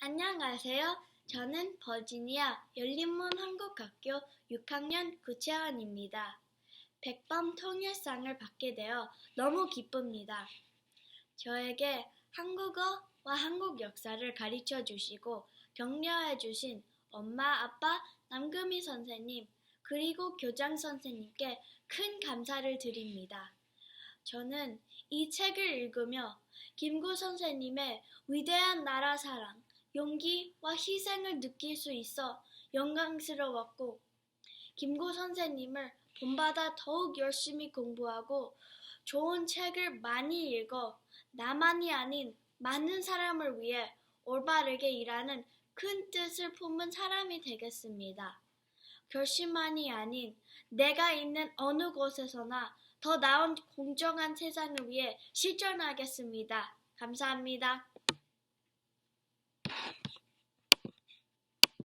안녕하세요. 저는 버지니아 열린문 한국학교 6학년 구채원입니다. 백범 통일상을 받게 되어 너무 기쁩니다. 저에게 한국어와 한국 역사를 가르쳐 주시고 격려해 주신 엄마, 아빠, 남금희 선생님, 그리고 교장 선생님께 큰 감사를 드립니다. 저는 이 책을 읽으며 김구 선생님의 위대한 나라 사랑, 용기와 희생을 느낄 수 있어 영광스러웠고, 김구 선생님을 본받아 더욱 열심히 공부하고 좋은 책을 많이 읽어 나만이 아닌 많은 사람을 위해 올바르게 일하는 큰 뜻을 품은 사람이 되겠습니다. 결심만이 아닌 내가 있는 어느 곳에서나 더 나은 공정한 세상을 위해 실천하겠습니다. 감사합니다.